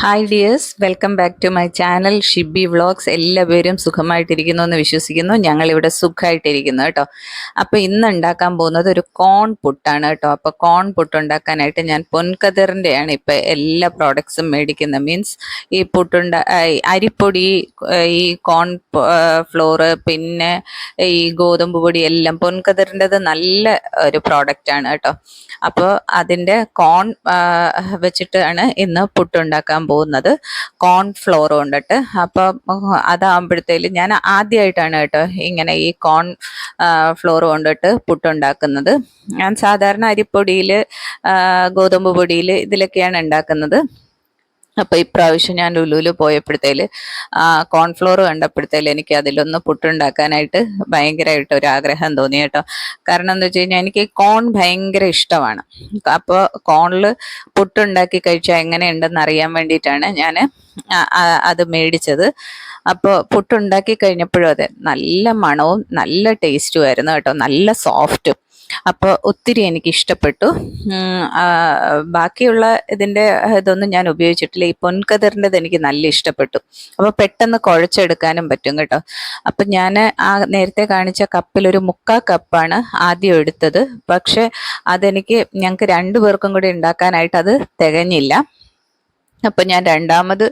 Hi dears welcome back to my channel Shibi vlogs എല്ലാവരും സുഖമായിട്ടിരിക്കുന്നു എന്ന് വിശ്വസിക്കുന്നു. ഞങ്ങളിവിടെ സുഖമായിട്ടിരിക്കുന്നു കേട്ടോ. അപ്പോൾ ഇന്ന് ഉണ്ടാക്കാൻ പോകുന്നത് ഒരു കോൺ പുട്ടാണ് കേട്ടോ. അപ്പോൾ കോൺ പുട്ട് ഉണ്ടാക്കാനായിട്ട് ഞാൻ പൊൻകതിറിന്റെയാണ് ഇപ്പോൾ എല്ലാ പ്രോഡക്ട്സും മേടിക്കുന്നത്. മീൻസ് ഈ പുട്ടുണ്ട അരിപ്പൊടി ഈ കോൺ ഫ്ലോറ് പിന്നെ ഈ ഗോതമ്പ് പൊടി എല്ലാം പൊൻകതിറിന്റെത് നല്ല ഒരു പ്രോഡക്റ്റാണ് കേട്ടോ. അപ്പോൾ അതിന്റെ കോൺ വെച്ചിട്ടാണ് ഇന്ന് പുട്ടുണ്ടാക്കാൻ പോകുന്നത് കോൺ ഫ്ലോർ കൊണ്ടിട്ട് അപ്പോൾ അതാകുമ്പോഴത്തേലും ഞാൻ ആദ്യമായിട്ടാണ് കേട്ടോ ഇങ്ങനെ ഈ കോൺ ഫ്ലോർ കൊണ്ടിട്ട് പുട്ടുണ്ടാക്കുന്നത്. ഞാൻ സാധാരണ അരിപ്പൊടിയിൽ ഗോതമ്പ് പൊടിയിൽ ഇതിലൊക്കെയാണ് ഉണ്ടാക്കുന്നത്. അപ്പോൾ ഇപ്രാവശ്യം ഞാൻ ലുലുവിൽ പോയപ്പോഴത്തേൽ കോൺഫ്ലോർ കണ്ടപ്പോഴത്തേൽ എനിക്ക് അതിലൊന്ന് പുട്ടുണ്ടാക്കാനായിട്ട് ഭയങ്കരമായിട്ട് ഒരു ആഗ്രഹം തോന്നി കേട്ടോ. കാരണം എന്താ വെച്ച് കഴിഞ്ഞാൽ എനിക്ക് കോൺ ഭയങ്കര ഇഷ്ടമാണ്. അപ്പോൾ കോണിൽ പുട്ടുണ്ടാക്കി കഴിച്ചാൽ എങ്ങനെയുണ്ടെന്ന് അറിയാൻ വേണ്ടിയിട്ടാണ് ഞാൻ അത് മേടിച്ചത്. അപ്പോൾ പുട്ടുണ്ടാക്കി കഴിഞ്ഞപ്പോഴും അതെ നല്ല മണവും നല്ല ടേസ്റ്റും ആയിരുന്നു കേട്ടോ. നല്ല സോഫ്റ്റും അപ്പോൾ ഒത്തിരി എനിക്ക് ഇഷ്ടപ്പെട്ടു ബാക്കിയുള്ള ഇതിന്റെ ഇതൊന്നും ഞാൻ ഉപയോഗിച്ചിട്ടില്ല. ഈ പൊൻകതിറിന്റെത് എനിക്ക് നല്ല ഇഷ്ടപ്പെട്ടു. അപ്പോൾ പെട്ടെന്ന് കുഴച്ചെടുക്കാനും പറ്റും കേട്ടോ. അപ്പം ഞാൻ ആ നേരത്തെ കാണിച്ച കപ്പിൽ ഒരു മുക്കാ കപ്പാണ് ആദ്യം എടുത്തത്. പക്ഷെ അതെനിക്ക് ഞങ്ങൾക്ക് രണ്ടു പേർക്കും കൂടി ഉണ്ടാക്കാനായിട്ട് അത് തികഞ്ഞില്ല. അപ്പം ഞാൻ രണ്ടാമത്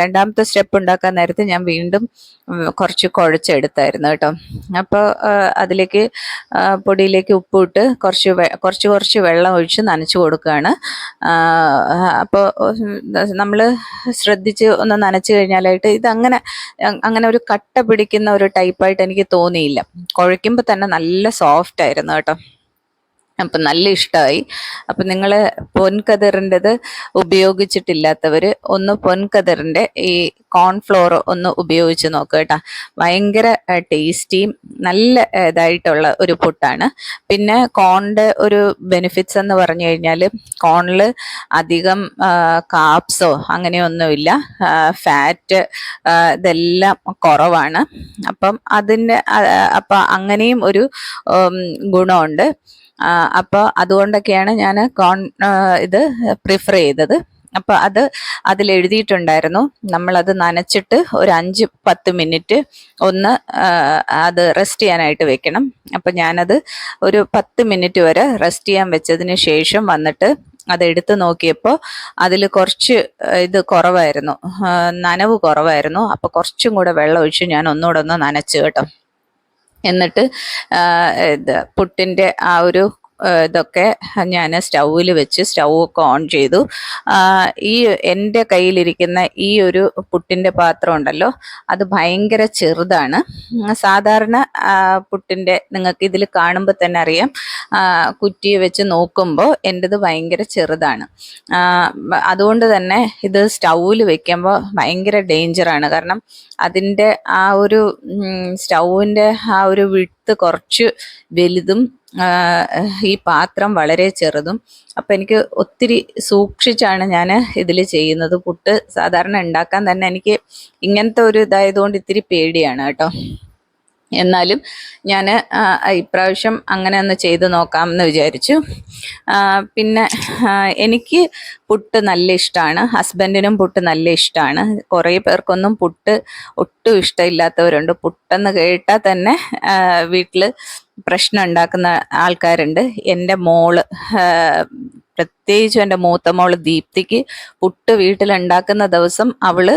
രണ്ടാമത്തെ സ്റ്റെപ്പ് ഉണ്ടാക്കാൻ നേരത്തെ ഞാൻ വീണ്ടും കുറച്ച് കുഴച്ചെടുത്തായിരുന്നു കേട്ടോ. അപ്പോൾ അതിലേക്ക് പൊടിയിലേക്ക് ഉപ്പിട്ട് കുറച്ച് കുറച്ച് കുറച്ച് വെള്ളം ഒഴിച്ച് നനച്ച് കൊടുക്കുകയാണ്. അപ്പോൾ നമ്മൾ ശ്രദ്ധിച്ച് ഒന്ന് നനച്ച് കഴിഞ്ഞാലായിട്ട് ഇതങ്ങനെ അങ്ങനെ ഒരു കട്ട പിടിക്കുന്ന ഒരു ടൈപ്പായിട്ട് എനിക്ക് തോന്നിയില്ല. കുഴയ്ക്കുമ്പോൾ തന്നെ നല്ല സോഫ്റ്റ് ആയിരുന്നു കേട്ടോ. അപ്പം നല്ല ഇഷ്ടമായി അപ്പം നിങ്ങൾ പൊൻകതിറിന്റെത് ഉപയോഗിച്ചിട്ടില്ലാത്തവർ ഒന്ന് പൊൻകതിറിന്റെ ഈ കോൺഫ്ലോർ ഒന്ന് ഉപയോഗിച്ച് നോക്കുക കേട്ടോ. ഭയങ്കര ടേസ്റ്റിയും നല്ല ഇതായിട്ടുള്ള ഒരു പുട്ടാണ്. പിന്നെ കോണിന്റെ ഒരു ബെനിഫിറ്റ്സ് എന്ന് പറഞ്ഞു കഴിഞ്ഞാൽ കോണിൽ അധികം കാപ്സോ അങ്ങനെയൊന്നുമില്ല. ഫാറ്റ് ഇതെല്ലാം കുറവാണ്. അപ്പം അതിന്റെ അപ്പം അങ്ങനെയും ഒരു ഗുണമുണ്ട്. അപ്പോൾ അതുകൊണ്ടൊക്കെയാണ് ഞാൻ കോൺ ഇത് പ്രിഫർ ചെയ്തത്. അപ്പോൾ അത് അതിൽ എഴുതിയിട്ടുണ്ടായിരുന്നു നമ്മളത് നനച്ചിട്ട് ഒരു അഞ്ച് പത്ത് മിനിറ്റ് ഒന്ന് അത് റെസ്റ്റ് ചെയ്യാനായിട്ട് വെക്കണം. അപ്പം ഞാനത് ഒരു പത്ത് മിനിറ്റ് വരെ റെസ്റ്റ് ചെയ്യാൻ വെച്ചതിന് ശേഷം വന്നിട്ട് അത് എടുത്തു നോക്കിയപ്പോൾ അതിൽ കുറച്ച് ഇത് കുറവായിരുന്നു. നനവ് കുറവായിരുന്നു. അപ്പോൾ കുറച്ചും കൂടെ വെള്ളം ഒഴിച്ച് ഞാൻ ഒന്നുകൂടെ ഒന്ന് നനച്ചു കേട്ടോ. എന്നിട്ട് ഇത് പുട്ടിന്റെ ആ ഒരു ഇതൊക്കെ ഞാൻ സ്റ്റൗവിൽ വെച്ച് സ്റ്റൗ ഒക്കെ ഓൺ ചെയ്തു. ഈ എന്റെ കയ്യിലിരിക്കുന്ന ഈ ഒരു പുട്ടിന്റെ പാത്രം ഉണ്ടല്ലോ അത് ഭയങ്കര ചെറുതാണ്. സാധാരണ പുട്ടിന്റെ നിങ്ങൾക്ക് ഇതിൽ കാണുമ്പോൾ തന്നെ അറിയാം. കുറ്റി വെച്ച് നോക്കുമ്പോൾ എന്റെത് ഭയങ്കര ചെറുതാണ്. അതുകൊണ്ട് തന്നെ ഇത് സ്റ്റൗവിൽ വെക്കുമ്പോൾ ഭയങ്കര ഡേഞ്ചറാണ്. കാരണം അതിന്റെ ആ ഒരു സ്റ്റൗവിന്റെ ആ ഒരു വിട്ട് കുറച്ച് വലുതും ഈ പാത്രം വളരെ ചെറുതും. അപ്പം എനിക്ക് ഒത്തിരി സൂക്ഷിച്ചാണ് ഞാൻ ഇതിൽ ചെയ്യുന്നത്. പുട്ട് സാധാരണ ഉണ്ടാക്കാൻ തന്നെ എനിക്ക് ഇങ്ങനത്തെ ഒരു ഇതായതുകൊണ്ട് ഇത്തിരി പേടിയാണ് കേട്ടോ. എന്നാലും ഞാൻ ഇപ്രാവശ്യം അങ്ങനെ ഒന്ന് ചെയ്ത് നോക്കാം എന്ന് വിചാരിച്ചു പിന്നെ എനിക്ക് പുട്ട് നല്ല ഇഷ്ടമാണ് ഹസ്ബൻഡിനും പുട്ട് നല്ല ഇഷ്ടമാണ് കുറേ പേർക്കൊന്നും പുട്ട് ഒട്ടും ഇഷ്ടമില്ലാത്തവരുണ്ട്. പുട്ടെന്ന് കേട്ടാൽ തന്നെ വീട്ടിൽ പ്രശ്നം ഉണ്ടാക്കുന്ന ആൾക്കാരുണ്ട്. എന്റെ മോൾ പ്രത്യേകിച്ചും എന്റെ മൂത്ത മോൾ ദീപ്തിക്ക് പുട്ട് വീട്ടിലുണ്ടാക്കുന്ന ദിവസം അവൾ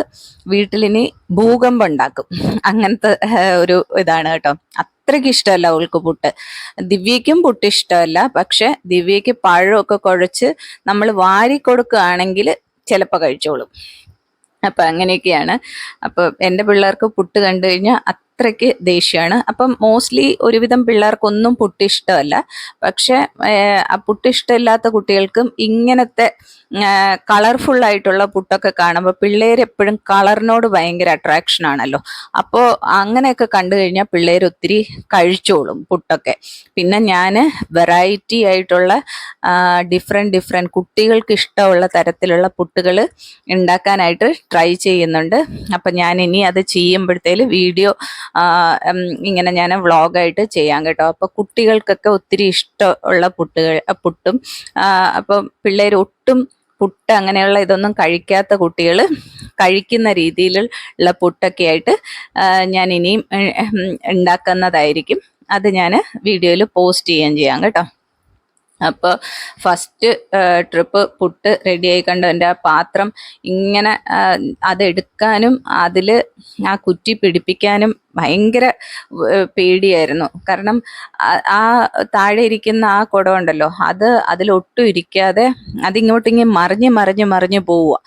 വീട്ടിലിനി ഭൂകമ്പം ഉണ്ടാക്കും. അങ്ങനത്തെ ഒരു ഇതാണ് കേട്ടോ. അത്രയ്ക്ക് ഇഷ്ടമല്ല അവൾക്ക് പുട്ട്. ദിവ്യയ്ക്കും പുട്ട് ഇഷ്ടമല്ല. പക്ഷെ ദിവ്യയ്ക്ക് പഴമൊക്കെ കുഴച്ച് നമ്മൾ വാരി കൊടുക്കുകയാണെങ്കിൽ ചിലപ്പോൾ കഴിച്ചോളും. അപ്പം അങ്ങനെയൊക്കെയാണ്. അപ്പോൾ എന്റെ പിള്ളേർക്ക് പുട്ട് കണ്ടു കഴിഞ്ഞാൽ അത്രയ്ക്ക് ദേഷ്യമാണ്. അപ്പം മോസ്റ്റ്ലി ഒരുവിധം പിള്ളേർക്കൊന്നും പുട്ടിഷ്ടമല്ല. പക്ഷെ പുട്ടിഷ്ടമില്ലാത്ത കുട്ടികൾക്കും ഇങ്ങനത്തെ കളർഫുൾ ആയിട്ടുള്ള പുട്ടൊക്കെ കാണുമ്പോൾ പിള്ളേർ എപ്പോഴും കളറിനോട് ഭയങ്കര അട്രാക്ഷൻ ആണല്ലോ. അപ്പോൾ അങ്ങനെയൊക്കെ കണ്ടു കഴിഞ്ഞാൽ പിള്ളേർ ഒത്തിരി കഴിച്ചോളും പുട്ടൊക്കെ. പിന്നെ ഞാൻ വെറൈറ്റി ആയിട്ടുള്ള ഡിഫറെന്റ് ഡിഫറെന്റ് കുട്ടികൾക്ക് ഇഷ്ടമുള്ള തരത്തിലുള്ള പുട്ടുകൾ ഉണ്ടാക്കാനായിട്ട് ട്രൈ ചെയ്യുന്നുണ്ട്. അപ്പം ഞാൻ ഇനി അത് ചെയ്യുമ്പോഴത്തേൽ വീഡിയോ ഇങ്ങനെ ഞാൻ വ്ളോഗായിട്ട് ചെയ്യാം കേട്ടോ. അപ്പോൾ കുട്ടികൾക്കൊക്കെ ഒത്തിരി ഇഷ്ടമുള്ള പുട്ടുകൾ പുട്ടും അപ്പം പിള്ളേർ ഒട്ടും പുട്ട് അങ്ങനെയുള്ള ഇതൊന്നും കഴിക്കാത്ത കുട്ടികൾ കഴിക്കുന്ന രീതിയിലുള്ള പുട്ടൊക്കെ ആയിട്ട് ഞാൻ ഇനിയും ഉണ്ടാക്കുന്നതായിരിക്കും. അത് ഞാൻ വീഡിയോയിൽ പോസ്റ്റ് ചെയ്യുകയും ചെയ്യാം കേട്ടോ. അപ്പോൾ ഫസ്റ്റ് ട്രിപ്പ് പുട്ട് റെഡി ആയിക്കൊണ്ട് എന്റെ ആ പാത്രം ഇങ്ങനെ അതെടുക്കാനും അതിൽ ആ കുറ്റി പിടിപ്പിക്കാനും ഭയങ്കര പേടിയായിരുന്നു. കാരണം ആ- താഴെ ഇരിക്കുന്ന ആ കുടം ഉണ്ടല്ലോ അത് അതിലൊട്ടും ഇരിക്കാതെ അതിങ്ങോട്ടിങ്ങനെ മറിഞ്ഞ് മറിഞ്ഞ് മറിഞ്ഞ് പോവുക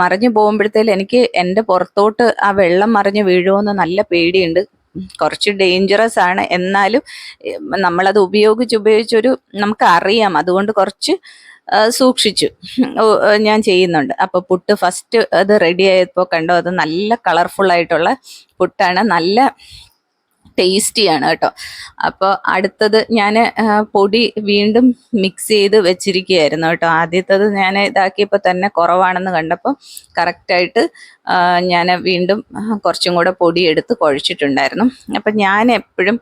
മറിഞ്ഞ് പോകുമ്പോഴത്തേലും എനിക്ക് എന്റെ പുറത്തോട്ട് ആ വെള്ളം മറിഞ്ഞ് വീഴുമെന്ന് നല്ല പേടിയുണ്ട്. കുറച്ച് ഡേഞ്ചറസ് ആണ്. എന്നാലും നമ്മളത് ഉപയോഗിച്ച് ഉപയോഗിച്ചൊരു നമുക്ക് അറിയാം അതുകൊണ്ട് കുറച്ച് സൂക്ഷിച്ചു. ഞാൻ ചെയ്യുന്നുണ്ട്. അപ്പോൾ പുട്ട് ഫസ്റ്റ് അത് റെഡി ആയപ്പോൾ കണ്ടോ? അത് നല്ല കളർഫുൾ ആയിട്ടുള്ള പുട്ടാണ്. നല്ല ടേസ്റ്റിയാണ് കേട്ടോ. അപ്പോൾ അടുത്തത് ഞാൻ പൊടി വീണ്ടും മിക്സ് ചെയ്ത് വെച്ചിരിക്കുകയായിരുന്നു കേട്ടോ. ആദ്യത്തത് ഞാൻ ഇതാക്കിയപ്പോൾ തന്നെ കുറവാണെന്ന് കണ്ടപ്പോൾ കറക്റ്റായിട്ട് ഞാൻ വീണ്ടും കുറച്ചും കൂടെ പൊടി എടുത്ത് കുഴച്ചിട്ടുണ്ടായിരുന്നു. അപ്പം ഞാൻ എപ്പോഴും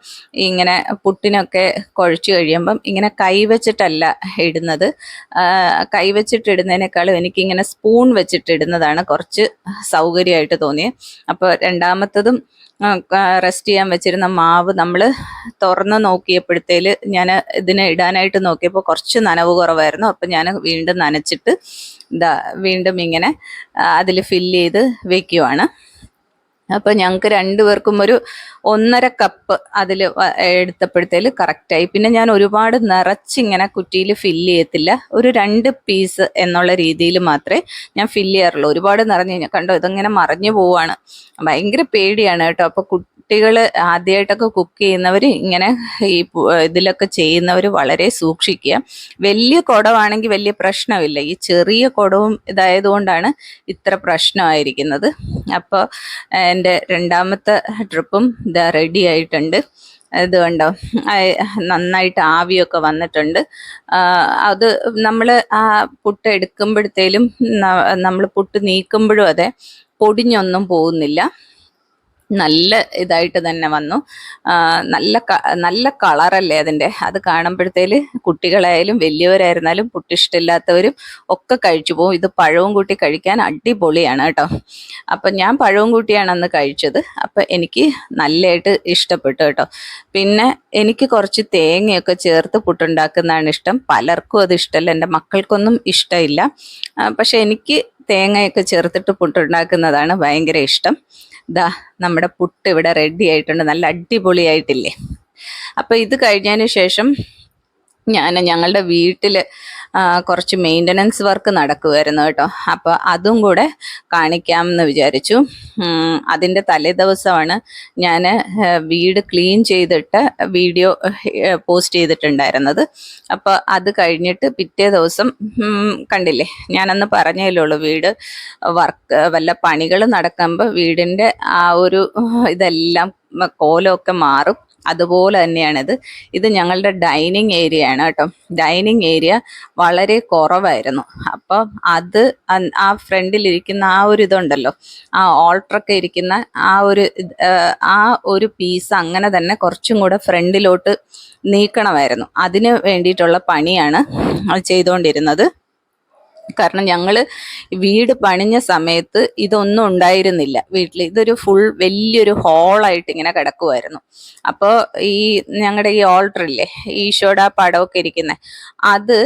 ഇങ്ങനെ പുട്ടിനൊക്കെ കുഴച്ച് കഴിയുമ്പം ഇങ്ങനെ കൈവച്ചിട്ടല്ല ഇടുന്നത്. കൈവച്ചിട്ടിടുന്നതിനേക്കാളും എനിക്കിങ്ങനെ സ്പൂൺ വെച്ചിട്ടിടുന്നതാണ് കുറച്ച് സൗകര്യമായിട്ട് തോന്നിയത് അപ്പോൾ രണ്ടാമത്തതും റെസ്റ്റ് ചെയ്യാൻ വെച്ചിരുന്ന മാവ് നമ്മൾ തുറന്ന് നോക്കിയപ്പോഴത്തേൽ ഞാൻ ഇതിനെ ഇടാനായിട്ട് നോക്കിയപ്പോൾ കുറച്ച് നനവ് കുറവായിരുന്നു. അപ്പം ഞാൻ വീണ്ടും നനച്ചിട്ട് ഇതാ വീണ്ടും ഇങ്ങനെ അതിൽ ഫില്ല് ചെയ്ത് വെക്കുവാണ്. അപ്പം ഞങ്ങൾക്ക് രണ്ടുപേർക്കും ഒരു ഒന്നര കപ്പ് അതിൽ എടുത്തപ്പോഴത്തേൽ കറക്റ്റായി പിന്നെ ഞാൻ ഒരുപാട് നിറച്ചിങ്ങനെ കുറ്റിയിൽ ഫില്ല് ചെയ്യത്തില്ല. ഒരു രണ്ട് പീസ് എന്നുള്ള രീതിയിൽ മാത്രമേ ഞാൻ ഫില്ല് ചെയ്യാറുള്ളൂ. ഒരുപാട് നിറഞ്ഞു കഴിഞ്ഞാൽ കണ്ടോ ഇതിങ്ങനെ മറിഞ്ഞു പോവാണ്. ഭയങ്കര പേടിയാണ് കേട്ടോ. അപ്പോൾ കുട്ടികൾ ആദ്യമായിട്ടൊക്കെ കുക്ക് ചെയ്യുന്നവർ ഇങ്ങനെ ഈ ഇതിലൊക്കെ ചെയ്യുന്നവർ വളരെ സൂക്ഷിക്കുക. വലിയ കുടമാണെങ്കിൽ വലിയ പ്രശ്നമില്ല. ഈ ചെറിയ കുടവും ഇതായതുകൊണ്ടാണ് ഇത്ര പ്രശ്നമായിരിക്കുന്നത്. അപ്പോൾ എന്റെ രണ്ടാമത്തെ ട്രിപ്പും ഇതാ റെഡി ആയിട്ടുണ്ട്. ഇത് കണ്ടോ? നന്നായിട്ട് ആവിയൊക്കെ വന്നിട്ടുണ്ട്. അത് നമ്മൾ ആ പുട്ട് എടുക്കുമ്പോഴത്തേലും നമ്മൾ പുട്ട് നീക്കുമ്പോഴും അതെ പൊടിഞ്ഞൊന്നും പോകുന്നില്ല. നല്ല ഇതായിട്ട് തന്നെ വന്നു. നല്ല നല്ല കളറല്ലേ അതിന്റെ. അത് കാണുമ്പോഴത്തേൽ കുട്ടികളായാലും വലിയവരായിരുന്നാലും പുട്ടിഷ്ടമില്ലാത്തവരും ഒക്കെ കഴിച്ചു പോകും. ഇത് പഴവും കൂട്ടി കഴിക്കാൻ അടിപൊളിയാണ് കേട്ടോ. അപ്പം ഞാൻ പഴവും കൂട്ടിയാണ് അന്ന് കഴിച്ചത്. അപ്പം എനിക്ക് നല്ലതായിട്ട് ഇഷ്ടപ്പെട്ടു കേട്ടോ. പിന്നെ എനിക്ക് കുറച്ച് തേങ്ങയൊക്കെ ചേർത്ത് പുട്ടുണ്ടാക്കുന്നതാണ് ഇഷ്ടം. പലർക്കും അത് ഇഷ്ടമല്ല. എന്റെ മക്കൾക്കൊന്നും ഇഷ്ടമില്ല. പക്ഷെ എനിക്ക് തേങ്ങയൊക്കെ ചേർത്തിട്ട് പുട്ടുണ്ടാക്കുന്നതാണ് ഭയങ്കര ഇഷ്ടം. ദാ നമ്മുടെ പുട്ട് ഇവിടെ റെഡി ആയിട്ടുണ്ട്. നല്ല അടിപൊളിയായിട്ടില്ലേ? അപ്പോൾ ഇത് കഴിഞ്ഞതിന് ശേഷം ഞാൻ ഞങ്ങളുടെ വീട്ടിൽ കുറച്ച് മെയിന്റനൻസ് വർക്ക് നടക്കുമായിരുന്നു കേട്ടോ. അപ്പോൾ അതും കൂടെ കാണിക്കാമെന്ന് വിചാരിച്ചു. അതിന്റെ തലേ ദിവസമാണ് ഞാൻ വീട് ക്ലീൻ ചെയ്തിട്ട് വീഡിയോ പോസ്റ്റ് ചെയ്തിട്ടുണ്ടായിരുന്നത്. അപ്പോൾ അത് കഴിഞ്ഞിട്ട് പിറ്റേ ദിവസം കണ്ടില്ലേ ഞാനന്ന് പറഞ്ഞതല്ലേ ഉള്ളൂ വീട് വർക്ക് വല്ല പണികൾ നടക്കുമ്പോൾ വീടിന്റെ ആ ഒരു ഇതെല്ലാം കോലമൊക്കെ മാറും. അതുപോലെ തന്നെയാണിത്. ഇത് ഞങ്ങളുടെ ഡൈനിങ് ഏരിയ ആണ് കേട്ടോ. ഡൈനിങ് ഏരിയ വളരെ കുറവായിരുന്നു. അപ്പോൾ അത് ആ ഫ്രണ്ടിലിരിക്കുന്ന ആ ഒരു ഇതുണ്ടല്ലോ. ആ ഓൾട്ടറൊക്കെ ഇരിക്കുന്ന ആ ഒരു ആ ഒരു പീസ് അങ്ങനെ തന്നെ കുറച്ചും കൂടെ ഫ്രണ്ടിലോട്ട് നീക്കണമായിരുന്നു. അതിന് വേണ്ടിയിട്ടുള്ള പണിയാണ് ചെയ്തുകൊണ്ടിരുന്നത്. കാരണം ഞങ്ങൾ വീട് പണിഞ്ഞ സമയത്ത് ഇതൊന്നും ഉണ്ടായിരുന്നില്ല. വീട്ടിൽ ഇതൊരു ഫുൾ വലിയൊരു ഹോളായിട്ട് ഇങ്ങനെ കിടക്കുമായിരുന്നു അപ്പോൾ ഈ ഞങ്ങളുടെ ഈ ഓൾട്ടർ ഇല്ലേ ഈശോയുടെ ആ പടമൊക്കെ ഇരിക്കുന്നത് അത്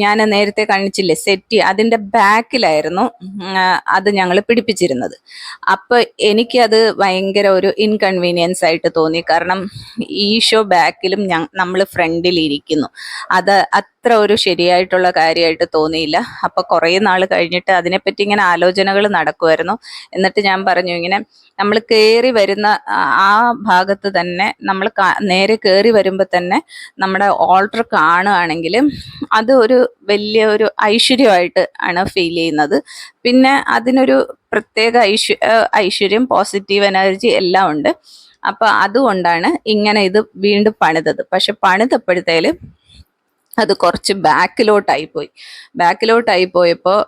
ഞാൻ നേരത്തെ കാണിച്ചില്ലേ സെറ്റ് അതിന്റെ ബാക്കിലായിരുന്നു അത് ഞങ്ങൾ പിടിപ്പിച്ചിരുന്നത്. അപ്പോൾ എനിക്കത് ഭയങ്കര ഒരു ഇൻകൺവീനിയൻസ് ആയിട്ട് തോന്നി. കാരണം ഈശോ ബാക്കിലും നമ്മൾ ഫ്രണ്ടിൽ ഇരിക്കുന്നു അത് അത്ര ഒരു ശരിയായിട്ടുള്ള കാര്യമായിട്ട് തോന്നിയില്ല. അപ്പോൾ കുറേ നാൾ കഴിഞ്ഞിട്ട് അതിനെപ്പറ്റി ഇങ്ങനെ ആലോചനകൾ നടക്കുമായിരുന്നു എന്നിട്ട് ഞാൻ പറഞ്ഞു ഇങ്ങനെ നമ്മൾ കയറി വരുന്ന ആ- ഭാഗത്ത് തന്നെ നമ്മൾ നേരെ കയറി വരുമ്പോൾ തന്നെ നമ്മുടെ ഓൾട്ടർ കാണുകയാണെങ്കിൽ അത് ഒരു വലിയ ഒരു ഐശ്വര്യമായിട്ട് ആണ് ഫീൽ ചെയ്യുന്നത്. പിന്നെ അതിനൊരു പ്രത്യേക ഐശ്വ ഐശ്വര്യം പോസിറ്റീവ് എനർജി എല്ലാം ഉണ്ട്. അപ്പൊ അതുകൊണ്ടാണ് ഇങ്ങനെ ഇത് വീണ്ടും പണിതത്. പക്ഷെ പണിതപ്പോഴത്തേൽ അത് കുറച്ച് ബാക്കിലോട്ടായി പോയി ബാക്കിലോട്ടായി പോയപ്പോൾ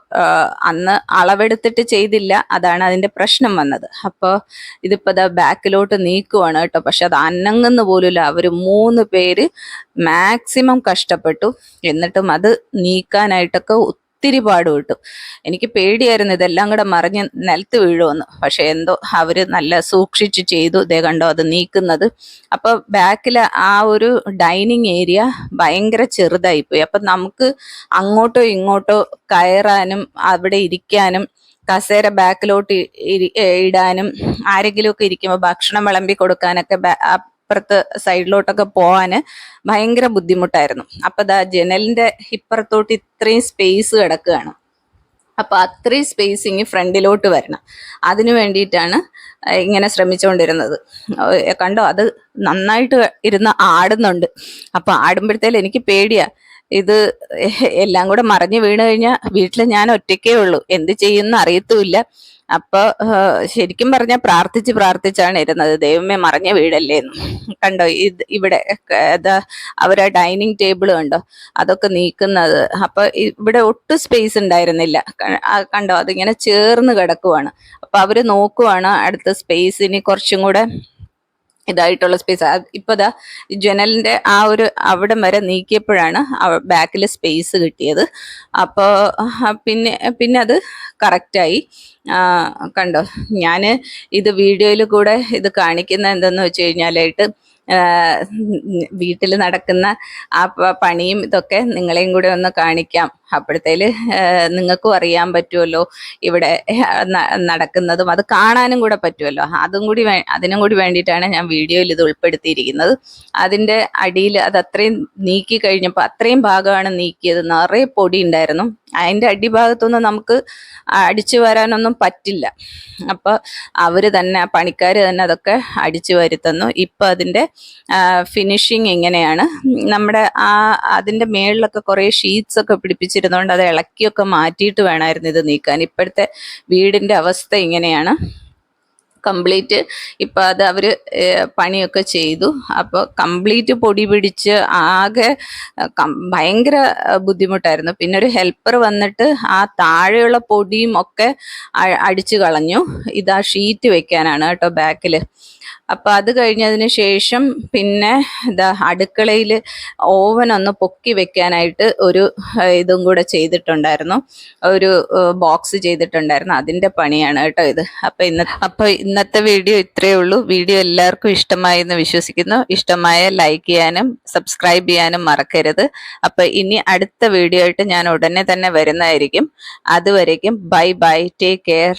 അന്ന് അളവെടുത്തിട്ട് ചെയ്തില്ല. അതാണ് അതിന്റെ പ്രശ്നം വന്നത്. അപ്പോൾ ഇതിപ്പോൾ അതാ ബാക്കിലോട്ട് നീക്കുവാണ് കേട്ടോ. പക്ഷെ അത് അനങ്ങുന്ന പോലുമില്ല. അവർ മൂന്ന് പേര് മാക്സിമം കഷ്ടപ്പെട്ടു. എന്നിട്ടും അത് നീക്കാനായിട്ടൊക്കെ ഒത്തിരി പാടുപെട്ടു എനിക്ക് പേടിയായിരുന്നു ഇതെല്ലാം കൂടെ മറിഞ്ഞ് നിലത്ത് വീഴുമെന്ന്. പക്ഷെ എന്തോ അവർ നല്ല സൂക്ഷിച്ച് ചെയ്തു. ഇതേ കണ്ടോ അത് നീക്കുന്നത്. അപ്പൊ ബാക്കിൽ ആ ഒരു ഡൈനിങ് ഏരിയ ഭയങ്കര ചെറുതായിപ്പോയി. അപ്പം നമുക്ക് അങ്ങോട്ടോ ഇങ്ങോട്ടോ കയറാനും അവിടെ ഇരിക്കാനും കസേര ബാക്കിലോട്ട് ഇടാനും ആരെങ്കിലുമൊക്കെ ഇരിക്കുമ്പോൾ ഭക്ഷണം വിളമ്പി കൊടുക്കാനൊക്കെ അപ്പുറത്ത് സൈഡിലോട്ടൊക്കെ പോവാന് ഭയങ്കര ബുദ്ധിമുട്ടായിരുന്നു. അപ്പൊ ദാ ജനലിന്റെ ഇപ്പുറത്തോട്ട് ഇത്രയും സ്പേസ് കിടക്കുകയാണ്. അപ്പൊ അത്രയും സ്പേസിങ് ഫ്രണ്ടിലോട്ട് വരണം. അതിനു വേണ്ടിയിട്ടാണ് ഇങ്ങനെ ശ്രമിച്ചുകൊണ്ടിരുന്നത്. കണ്ടോ? അത് നന്നായിട്ട് ഇരുന്ന് ആടുന്നുണ്ട്. അപ്പൊ ആടുമ്പോഴത്തേലും എനിക്ക് പേടിയാ. ഇത് എല്ലാം കൂടെ മറിഞ്ഞു വീണ് കഴിഞ്ഞാൽ വീട്ടിൽ ഞാൻ ഒറ്റയ്ക്കേ ഉള്ളൂ. എന്ത് ചെയ്യുന്ന അറിയത്തുമില്ല. അപ്പൊ ശരിക്കും പറഞ്ഞാൽ പ്രാർത്ഥിച്ച് പ്രാർത്ഥിച്ചാണ് ഇരുന്നത്. ദൈവമേ മറിഞ്ഞ വീടല്ലേ കണ്ടോ ഇത് ഇവിടെ അവരെ ഡൈനിങ് ടേബിൾ കണ്ടോ അതൊക്കെ നീക്കുന്നത്. അപ്പൊ ഇവിടെ ഒട്ടും സ്പേസ് ഉണ്ടായിരുന്നില്ല. കണ്ടോ അതിങ്ങനെ ചേർന്ന് കിടക്കുവാണ്. അപ്പൊ അവർ നോക്കുവാണ് അടുത്ത സ്പേസ്. ഇനി കുറച്ചും കൂടെ ഇതായിട്ടുള്ള സ്പേസ്. ഇപ്പൊ ദാ ജനലിന്റെ ആ ഒരു അവിടം വരെ നീക്കിയപ്പോഴാണ് ബാക്കിൽ സ്പേസ് കിട്ടിയത്. അപ്പോൾ പിന്നെ പിന്നെ അത് കറക്റ്റായി. കണ്ടോ? ഞാൻ ഇത് വീഡിയോയിൽ കൂടെ ഇത് കാണിക്കുന്ന എന്തെന്ന് വെച്ച് കഴിഞ്ഞാലായിട്ട് വീട്ടിൽ നടക്കുന്ന ആ പണിയും ഇതൊക്കെ നിങ്ങളെയും കൂടെ ഒന്ന് കാണിക്കാം. അപ്പോഴത്തേൽ നിങ്ങൾക്കും അറിയാൻ പറ്റുമല്ലോ ഇവിടെ നടക്കുന്നതും അത് കാണാനും കൂടെ പറ്റുമല്ലോ അതും കൂടി അതിനും കൂടി വേണ്ടിയിട്ടാണ് ഞാൻ വീഡിയോയിൽ ഇത് ഉൾപ്പെടുത്തിയിരിക്കുന്നത്. അതിന്റെ അടിയിൽ അത് അത്രയും നീക്കി കഴിഞ്ഞപ്പോൾ അത്രയും ഭാഗമാണ് നീക്കിയത്. നിറയെ പൊടി ഉണ്ടായിരുന്നു. അതിന്റെ അടിഭാഗത്തൊന്നും നമുക്ക് അടിച്ചു വരാനൊന്നും പറ്റില്ല. അപ്പോൾ അവർ തന്നെ പണിക്കാർ തന്നെ അതൊക്കെ അടിച്ചു വരുത്തുന്നു. ഇപ്പം അതിന്റെ ഫിനിഷിങ് ഇങ്ങനെയാണ് നമ്മുടെ ആ അതിന്റെ മേളിലൊക്കെ കുറേ ഷീറ്റ്സ് ഒക്കെ പിടിപ്പിച്ചിരുന്നതുകൊണ്ട് അത് ഇളക്കിയൊക്കെ മാറ്റിയിട്ട് വേണമായിരുന്നു ഇത് നീക്കാൻ. ഇപ്പോഴത്തെ വീടിന്റെ അവസ്ഥ ഇങ്ങനെയാണ്. കംപ്ലീറ്റ്. ഇപ്പം അത് അവർ പണിയൊക്കെ ചെയ്തു. അപ്പോൾ കംപ്ലീറ്റ് പൊടി പിടിച്ച് ആകെ ഭയങ്കര ബുദ്ധിമുട്ടായിരുന്നു. പിന്നെ ഒരു ഹെൽപ്പർ വന്നിട്ട് ആ താഴെയുള്ള പൊടിയും ഒക്കെ അടിച്ചു കളഞ്ഞു. ഇതാ ഷീറ്റ് വെക്കാനാണ് കേട്ടോ ബാക്കിൽ അപ്പം അത് കഴിഞ്ഞതിന് ശേഷം പിന്നെ ഇതാ അടുക്കളയിൽ ഓവൻ ഒന്ന് പൊക്കി വെക്കാനായിട്ട് ഒരു ഇതും കൂടെ ചെയ്തിട്ടുണ്ടായിരുന്നു. ഒരു ബോക്സ് ചെയ്തിട്ടുണ്ടായിരുന്നു. അതിന്റെ പണിയാണ് കേട്ടോ ഇത്. അപ്പോൾ ഇന്ന അപ്പോൾ ഇന്നത്തെ വീഡിയോ ഇത്രയേ ഉള്ളൂ. വീഡിയോ എല്ലാവർക്കും ഇഷ്ടമായി എന്ന് വിശ്വസിക്കുന്നു. ഇഷ്ടമായ ലൈക്ക് ചെയ്യാനും സബ്സ്ക്രൈബ് ചെയ്യാനും മറക്കരുത്. അപ്പോൾ ഇനി അടുത്ത വീഡിയോ ആയിട്ട് ഞാൻ ഉടനെ തന്നെ വരുന്നതായിരിക്കും. അതുവരേക്കും ബൈ ബൈ ടേക്ക് കെയർ